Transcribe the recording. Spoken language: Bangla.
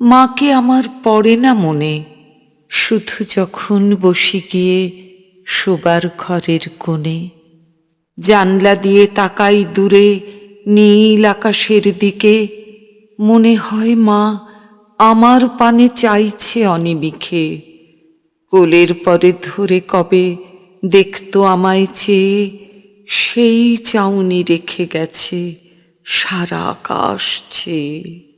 মাকে আমার পড়ে না মনে। শুধু যখন বসে গিয়ে শোবার ঘরের কোণে। জানলা দিয়ে তাকাই দূরে, নীল আকাশের দিকে। মনে হয় মা আমার পানে চাইছে অনিমিখে। কোলের পরে ধরে কবে দেখতো আমায় চেয়ে। সেই চাউনি রেখে গেছে সারা আকাশ চেয়ে।